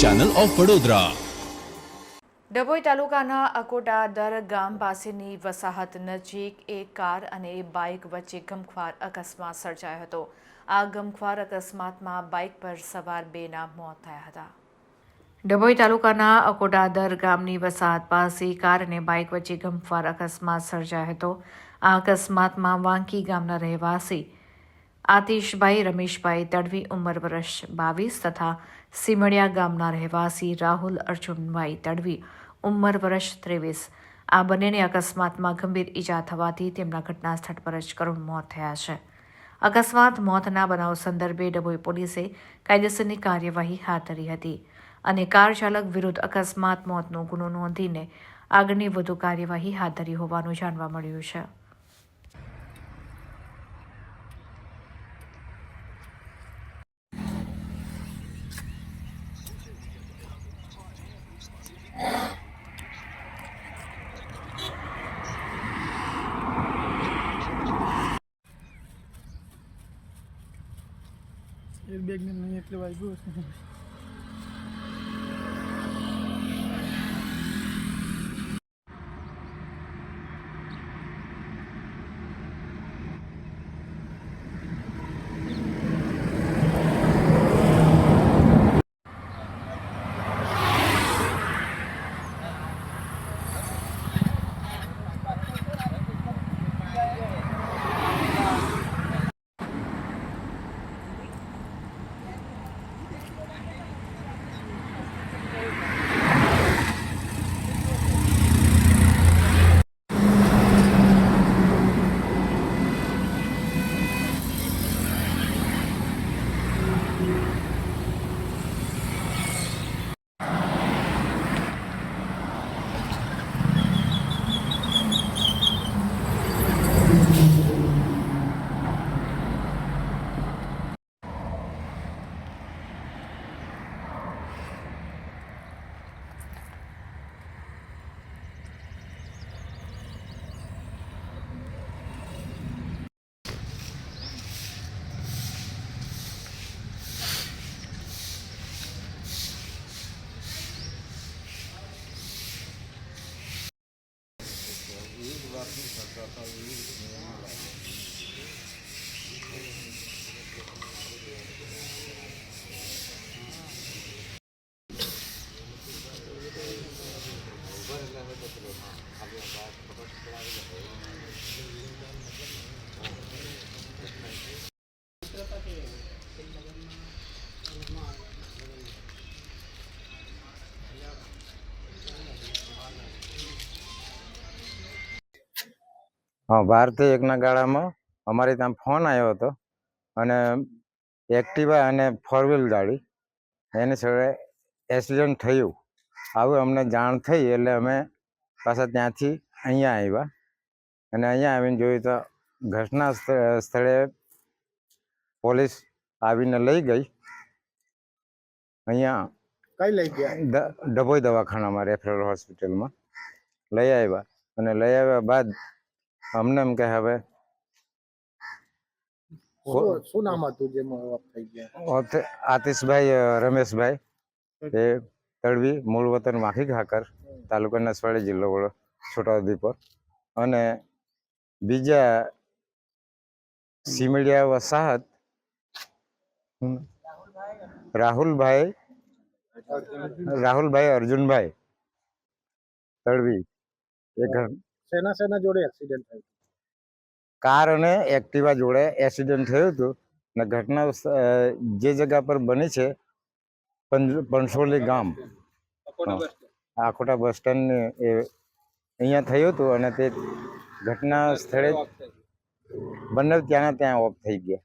Channel of Vadodara Dabhoi તાલુકાના અકોટાદર ગામ પાસેની વસાહત નજીક એક કાર અને બાઇક વચ્ચે ગમખ્વાર અકસ્માત સર્જાયો હતો. આ ગમખ્વાર અકસ્માતમાં બાઇક પર સવાર બેના મોત થયા હતા. ડભોઈ તાલુકાના અકોટાદર ગામની વસાહત પાસે કાર અને બાઇક વચ્ચે ગમખ્વાર અકસ્માત સર્જાયો હતો. આ અકસ્માતમાં વાંકી ગામના રહેવાસી આતિશભાઈ, રમેશભાઈ તડવી ઉંમર વર્ષ બાવીસ તથા સિમડિયા ગામના રહેવાસી રાહુલ અર્જુનભાઈ તડવી ઉંમર વર્ષ ત્રેવીસ. આ બંનેને અકસ્માતમાં ગંભીર ઈજા થવાથી તેમના ઘટના સ્થળ પર જ કરુણ મોત થયા છે. અકસ્માત મોતના બનાવ સંદર્ભે ડભોઈ પોલીસે કાયદેસરની કાર્યવાહી હાથ ધરી હતી અને કાર ચાલક વિરુદ્ધ અકસ્માત મોતનો ગુનો નોંધીને આગળની વધુ કાર્યવાહી હાથ ધરી હોવાનું જાણવા મળ્યું છે. Я блин, но не клевать было. ને નહીં એટલે વાગ્યું હશે હા ભારતીય એકના ગાળામાં અમારે ત્યાં ફોન આવ્યો હતો અને એક્ટિવા અને ફોર વ્હીલ ગાડી એની સાથે એક્સિડન્ટ થયું. આવું અમને જાણ થઈ એટલે અમે પાછા ત્યાંથી અહીંયા આવ્યા અને અહીંયા આવીને જોયું તો ઘટના સ્થ- સ્થળે પોલીસ આવીને લઈ ગઈ. અહીંયા કઈ લઈ ગયા? ડભોઈ દવાખાનામાં રેફરલ હોસ્પિટલમાં લઈ આવ્યા અને લઈ આવ્યા બાદ અમને એમ કે હવે શું નામ હતું જે મોત થઈ ગયા? આતિશભાઈ રમેશભાઈ એ તળવી મૂળ વતન માખી ખાકર તાલુકા નસવાડી જિલ્લો વડો છોટાઉદેપુર. અને બીજા સીમડિયા વસાહત રાહુલભાઈ રાહુલભાઈ અર્જુનભાઈ તળવી એ ઘર સેના સેના જોડે એક્સિડન્ટ થયો કાર અને એક્ટિવા જોડે એક્સિડન્ટ થયું હતું ને ઘટના જે જગ્યા પર બની છે પણસોલી ગામ. આખોટા બસ સ્ટેન્ડ એ અહીંયા થયું હતું અને તે ઘટના સ્થળે બંને ત્યાંના ત્યાં ઓફ થઈ ગયા.